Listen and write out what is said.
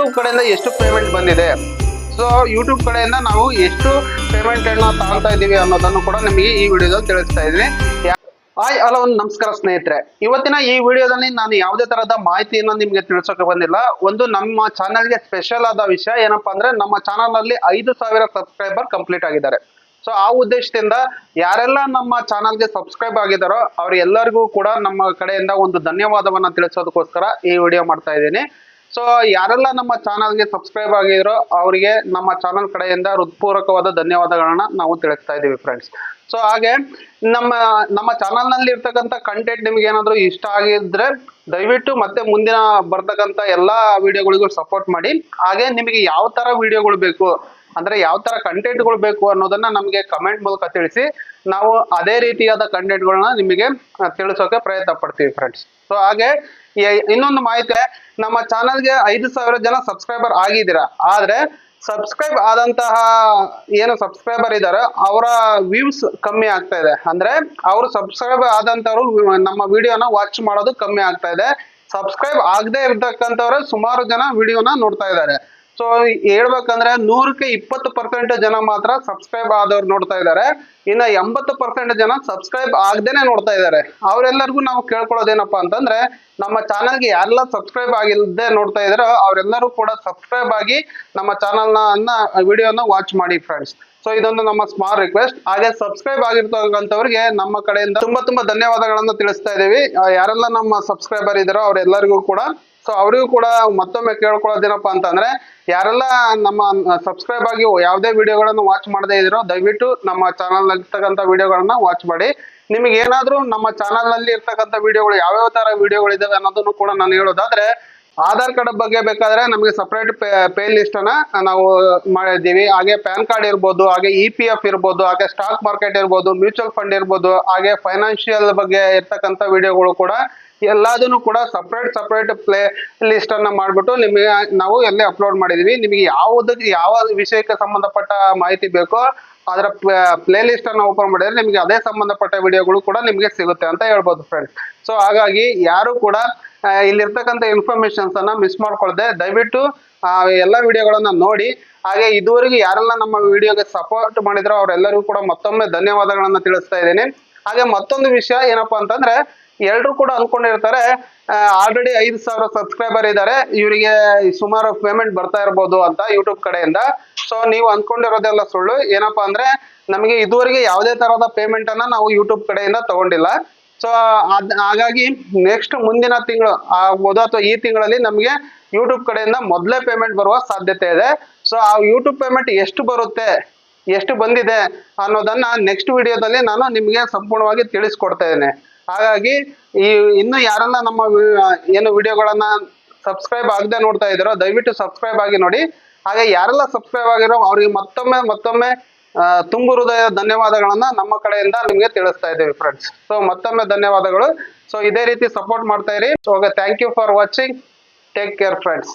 YouTube ಕಡೆಯಿಂದ ಎಷ್ಟು payment ಬಂದಿದೆ? ಸೊ ಯೂಟ್ಯೂಬ್ ಕಡೆಯಿಂದ ನಾವು ಎಷ್ಟು ಪೇಮೆಂಟ್ ಅನ್ನ ತಗೊಳ್ತಾ ಇದ್ದೀವಿ ಅನ್ನೋದನ್ನು ಕೂಡ ನಿಮಗೆ ಈ ವಿಡಿಯೋದಲ್ಲಿ ತಿಳಿಸ್ತಾ ಇದ್ದೀನಿ. ಹಾಯ್ ಹಲೋ ನಮಸ್ಕಾರ ಸ್ನೇಹಿತರೆ. ಇವತ್ತಿನ ಈ ವಿಡಿಯೋದಲ್ಲಿ ನಾನು ಯಾವುದೇ ತರಹದ ಮಾಹಿತಿಯನ್ನು ನಿಮಗೆ ತಿಳಿಸೋಕೆ ಬಂದಿಲ್ಲ. ಒಂದು ನಮ್ಮ ಚಾನಲ್ಗೆ ಸ್ಪೆಷಲ್ ಆದ ವಿಷಯ ಏನಪ್ಪಾ ಅಂದ್ರೆ, ನಮ್ಮ ಚಾನಲ್ನಲ್ಲಿ ಐದು ಸಾವಿರ ಸಬ್ಸ್ಕ್ರೈಬರ್ ಕಂಪ್ಲೀಟ್ ಆಗಿದ್ದಾರೆ. ಸೊ ಆ ಉದ್ದೇಶದಿಂದ ಯಾರೆಲ್ಲ ನಮ್ಮ ಚಾನಲ್ಗೆ ಸಬ್ಸ್ಕ್ರೈಬ್ ಆಗಿದಾರೋ ಅವ್ರೆಲ್ಲರಿಗೂ ಕೂಡ ನಮ್ಮ ಕಡೆಯಿಂದ ಒಂದು ಧನ್ಯವಾದವನ್ನ ತಿಳಿಸೋದಕ್ಕೋಸ್ಕರ ಈ ವಿಡಿಯೋ ಮಾಡ್ತಾ ಇದ್ದೀನಿ. ಸೊ ಯಾರೆಲ್ಲ ನಮ್ಮ ಚಾನಲ್ಗೆ ಸಬ್ಸ್ಕ್ರೈಬ್ ಆಗಿದ್ರೋ ಅವರಿಗೆ ನಮ್ಮ ಚಾನಲ್ ಕಡೆಯಿಂದ ಹೃತ್ಪೂರ್ವಕವಾದ ಧನ್ಯವಾದಗಳನ್ನ ನಾವು ತಿಳಿಸ್ತಾ ಇದ್ದೀವಿ ಫ್ರೆಂಡ್ಸ್ ಸೊ ಹಾಗೆ ನಮ್ಮ ನಮ್ಮ ಚಾನಲ್ನಲ್ಲಿ ಇರ್ತಕ್ಕಂಥ ಕಂಟೆಂಟ್ ನಿಮ್ಗೆ ಇಷ್ಟ ಆಗಿದ್ರೆ ದಯವಿಟ್ಟು ಮತ್ತೆ ಮುಂದಿನ ಬರ್ತಕ್ಕಂಥ ಎಲ್ಲಾ ವಿಡಿಯೋಗಳಿಗೂ ಸಪೋರ್ಟ್ ಮಾಡಿ. ಹಾಗೆ ನಿಮಗೆ ಯಾವ ತರ ವಿಡಿಯೋಗಳು ಬೇಕು ಅಂದ್ರೆ ಯಾವ ತರ ಕಂಟೆಂಟ್ಗಳು ಬೇಕು ಅನ್ನೋದನ್ನ ನಮಗೆ ಕಮೆಂಟ್ ಮೂಲಕ ತಿಳಿಸಿ ನಾವು ಅದೇ ರೀತಿಯಾದ ಕಂಟೆಂಟ್ ಗಳನ್ನ ನಿಮಗೆ ತಿಳಿಸೋಕೆ ಪ್ರಯತ್ನ ಪಡ್ತೀವಿ ಫ್ರೆಂಡ್ಸ್ ಸೊ ಹಾಗೆ ಇನ್ನೊಂದು ಮಾಹಿತಿ, ನಮ್ಮ ಚಾನಲ್ಗೆ ಐದು ಸಾವಿರ ಜನ ಸಬ್ಸ್ಕ್ರೈಬರ್ ಆಗಿದ್ದೀರಾ, ಆದ್ರೆ ಸಬ್ಸ್ಕ್ರೈಬ್ ಆದಂತಹ ಏನು ಸಬ್ಸ್ಕ್ರೈಬರ್ ಇದ್ದಾರೆ ಅವರ ವ್ಯೂಸ್ ಕಮ್ಮಿ ಆಗ್ತಾ ಇದೆ. ಅಂದ್ರೆ ಅವರು ಸಬ್ಸ್ಕ್ರೈಬ್ ಆದಂತವ್ರು ನಮ್ಮ ವಿಡಿಯೋನ ವಾಚ್ ಮಾಡೋದು ಕಮ್ಮಿ ಆಗ್ತಾ ಇದೆ. ಸಬ್ಸ್ಕ್ರೈಬ್ ಆಗದೆ ಇರ್ತಕ್ಕಂಥವ್ರೆ ಸುಮಾರು ಜನ ವಿಡಿಯೋನ ನೋಡ್ತಾ ಇದ್ದಾರೆ. ಸೊ ಹೇಳ್ಬೇಕಂದ್ರೆ ನೂರಕ್ಕೆ ಇಪ್ಪತ್ತು ಪರ್ಸೆಂಟ್ ಜನ ಮಾತ್ರ ಸಬ್ಸ್ಕ್ರೈಬ್ ಆದವ್ರು ನೋಡ್ತಾ ಇದ್ದಾರೆ. ಇನ್ನ ಎಂಬತ್ತು ಪರ್ಸೆಂಟ್ ಜನ ಸಬ್ಸ್ಕ್ರೈಬ್ ಆಗದೇನೆ ನೋಡ್ತಾ ಇದ್ದಾರೆ. ಅವರೆಲ್ಲರಿಗೂ ನಾವು ಕೇಳ್ಕೊಳ್ಳೋದೇನಪ್ಪಾ ಅಂತಂದ್ರೆ, ನಮ್ಮ ಚಾನಲ್ಗೆ ಯಾರೆಲ್ಲ ಸಬ್ಸ್ಕ್ರೈಬ್ ಆಗಿಲ್ಲದೆ ನೋಡ್ತಾ ಇದಾರೋ ಅವರೆಲ್ಲರೂ ಕೂಡ ಸಬ್ಸ್ಕ್ರೈಬ್ ಆಗಿ ನಮ್ಮ ಚಾನಲ್ನ ವಿಡಿಯೋನ ವಾಚ್ ಮಾಡಿ ಫ್ರೆಂಡ್ಸ್ ಸೊ ಇದೊಂದು ನಮ್ಮ ಸ್ಮಾಲ್ ರಿಕ್ವೆಸ್ಟ್ ಹಾಗೆ ಸಬ್ಸ್ಕ್ರೈಬ್ ಆಗಿರ್ತಕ್ಕಂಥವ್ರಿಗೆ ನಮ್ಮ ಕಡೆಯಿಂದ ತುಂಬಾ ತುಂಬಾ ಧನ್ಯವಾದಗಳನ್ನ ತಿಳಿಸ್ತಾ ಇದೀವಿ ಯಾರೆಲ್ಲ ನಮ್ಮ ಸಬ್ಸ್ಕ್ರೈಬರ್ ಇದಾರೋ ಅವರೆಲ್ಲರಿಗೂ ಕೂಡ ಸೊ ಅವರಿಗೂ ಕೂಡ ಮತ್ತೊಮ್ಮೆ ಕೇಳ್ಕೊಳ್ಳೋದೇನಪ್ಪ ಅಂತಂದ್ರೆ, ಯಾರೆಲ್ಲ ನಮ್ಮ ಸಬ್ಸ್ಕ್ರೈಬ್ ಆಗಿ ಯಾವುದೇ ವಿಡಿಯೋಗಳನ್ನು ವಾಚ್ ಮಾಡದೇ ಇದ್ರೋ ದಯವಿಟ್ಟು ನಮ್ಮ ಚಾನಲ್ ಇರ್ತಕ್ಕಂಥ ವಿಡಿಯೋಗಳನ್ನ ವಾಚ್ ಮಾಡಿ. ನಿಮಗೆ ಏನಾದ್ರೂ ನಮ್ಮ ಚಾನಲ್ನಲ್ಲಿ ಇರ್ತಕ್ಕಂಥ ವಿಡಿಯೋಗಳು ಯಾವ್ಯಾವ ತರ ವಿಡಿಯೋಗಳು ಇದಾವೆ ಅನ್ನೋದನ್ನು ಕೂಡ ನಾನು ಹೇಳೋದಾದ್ರೆ ಆಧಾರ್ ಕಾರ್ಡ್ ಬಗ್ಗೆ ಬೇಕಾದ್ರೆ ನಮಗೆ ಸಪ್ರೇಟ್ ಪೇ ಲಿಸ್ಟ್ ಅನ್ನ ನಾವು ಮಾಡಿದ್ದೀವಿ. ಹಾಗೆ ಪ್ಯಾನ್ ಕಾರ್ಡ್ ಇರ್ಬೋದು, ಹಾಗೆ ಇ ಪಿ ಎಫ್ ಇರ್ಬೋದು, ಹಾಗೆ ಸ್ಟಾಕ್ ಮಾರ್ಕೆಟ್ ಇರ್ಬೋದು ಮ್ಯೂಚುವಲ್ ಫಂಡ್ ಇರ್ಬೋದು, ಹಾಗೆ ಫೈನಾನ್ಷಿಯಲ್ ಬಗ್ಗೆ ಇರ್ತಕ್ಕಂಥ ವಿಡಿಯೋಗಳು ಕೂಡ ಎಲ್ಲದನ್ನು ಕೂಡ ಸಪ್ರೇಟ್ ಸಪ್ರೇಟ್ ಪ್ಲೇ ಲಿಸ್ಟ್ ಅನ್ನ ಮಾಡ್ಬಿಟ್ಟು ನಿಮಗೆ ನಾವು ಎಲ್ಲೇ ಅಪ್ಲೋಡ್ ಮಾಡಿದೀವಿ ನಿಮಗೆ ಯಾವುದಕ್ಕೆ ಯಾವ ವಿಷಯಕ್ಕೆ ಸಂಬಂಧಪಟ್ಟ ಮಾಹಿತಿ ಬೇಕೋ ಅದರ ಪ್ಲೇ ಲಿಸ್ಟ್ ಅನ್ನ ಓಪನ್ ಮಾಡಿದ್ರೆ ನಿಮಗೆ ಅದೇ ಸಂಬಂಧಪಟ್ಟ ವಿಡಿಯೋಗಳು ಕೂಡ ನಿಮಗೆ ಸಿಗುತ್ತೆ ಅಂತ ಹೇಳ್ಬೋದು ಫ್ರೆಂಡ್ಸ್ ಸೊ ಹಾಗಾಗಿ ಯಾರು ಕೂಡ ಇಲ್ಲಿರ್ತಕ್ಕಂಥ ಅನ್ನ ಮಿಸ್ ಮಾಡ್ಕೊಳ್ದೆ. ದಯವಿಟ್ಟು ಎಲ್ಲ ವಿಡಿಯೋಗಳನ್ನ ನೋಡಿ. ಹಾಗೆ ಇದುವರೆಗೂ ಯಾರೆಲ್ಲ ನಮ್ಮ ವಿಡಿಯೋಗೆ ಸಪೋರ್ಟ್ ಮಾಡಿದ್ರು ಅವರೆಲ್ಲರಿಗೂ ಕೂಡ ಮತ್ತೊಮ್ಮೆ ಧನ್ಯವಾದಗಳನ್ನು ತಿಳಿಸ್ತಾ ಇದ್ದೀನಿ. ಹಾಗೆ ಮತ್ತೊಂದು ವಿಷಯ ಏನಪ್ಪಾ ಅಂತಂದ್ರೆ ಎಲ್ಲರೂ ಕೂಡ ಅನ್ಕೊಂಡಿರ್ತಾರೆ ಆಲ್ರೆಡಿ ಐದು ಸಾವಿರ ಸಬ್ಸ್ಕ್ರೈಬರ್ ಇದ್ದಾರೆ ಇವರಿಗೆ ಸುಮಾರು ಪೇಮೆಂಟ್ ಬರ್ತಾ ಇರ್ಬೋದು ಅಂತ ಯೂಟ್ಯೂಬ್ ಕಡೆಯಿಂದ. ಸೊ ನೀವು ಅನ್ಕೊಂಡಿರೋದೆಲ್ಲ ಸುಳ್ಳು. ಏನಪ್ಪಾ ಅಂದ್ರೆ, ನಮಗೆ ಇದುವರೆಗೆ ಯಾವುದೇ ತರಹದ ಪೇಮೆಂಟ್ ಅನ್ನ ನಾವು ಯೂಟ್ಯೂಬ್ ಕಡೆಯಿಂದ ತಗೊಂಡಿಲ್ಲ. ಸೊ ಅದ್ ಹಾಗಾಗಿ ನೆಕ್ಸ್ಟ್ ಮುಂದಿನ ತಿಂಗಳು ಆಗ್ಬೋದು ಅಥವಾ ಈ ತಿಂಗಳಲ್ಲಿ ನಮಗೆ ಯೂಟ್ಯೂಬ್ ಕಡೆಯಿಂದ ಮೊದಲೇ ಪೇಮೆಂಟ್ ಬರುವ ಸಾಧ್ಯತೆ ಇದೆ. ಸೊ ಆ ಯೂಟ್ಯೂಬ್ ಪೇಮೆಂಟ್ ಎಷ್ಟು ಬರುತ್ತೆ, ಎಷ್ಟು ಬಂದಿದೆ ಅನ್ನೋದನ್ನ ನೆಕ್ಸ್ಟ್ ವಿಡಿಯೋದಲ್ಲಿ ನಾನು ನಿಮಗೆ ಸಂಪೂರ್ಣವಾಗಿ ತಿಳಿಸ್ಕೊಡ್ತಾ ಹಾಗಾಗಿ ಈ ಇನ್ನು ಯಾರೆಲ್ಲ ನಮ್ಮ ಏನು ವಿಡಿಯೋಗಳನ್ನ ಸಬ್ಸ್ಕ್ರೈಬ್ ಆಗದೆ ನೋಡ್ತಾ ಇದ್ದಾರೋ, ದಯವಿಟ್ಟು ಸಬ್ಸ್ಕ್ರೈಬ್ ಆಗಿ ನೋಡಿ. ಹಾಗೆ ಯಾರೆಲ್ಲ ಸಬ್ಸ್ಕ್ರೈಬ್ ಆಗಿರೋ ಅವ್ರಿಗೆ ಮತ್ತೊಮ್ಮೆ ಮತ್ತೊಮ್ಮೆ ತುಂಬು ಹೃದಯ ಧನ್ಯವಾದಗಳನ್ನ ನಮ್ಮ ಕಡೆಯಿಂದ ನಿಮಗೆ ತಿಳಿಸ್ತಾ ಇದ್ದೀವಿ ಫ್ರೆಂಡ್ಸ್ ಸೊ ಮತ್ತೊಮ್ಮೆ ಧನ್ಯವಾದಗಳು. ಸೊ ಇದೇ ರೀತಿ ಸಪೋರ್ಟ್ ಮಾಡ್ತಾ ಇರಿ. So thank you for watching take care friends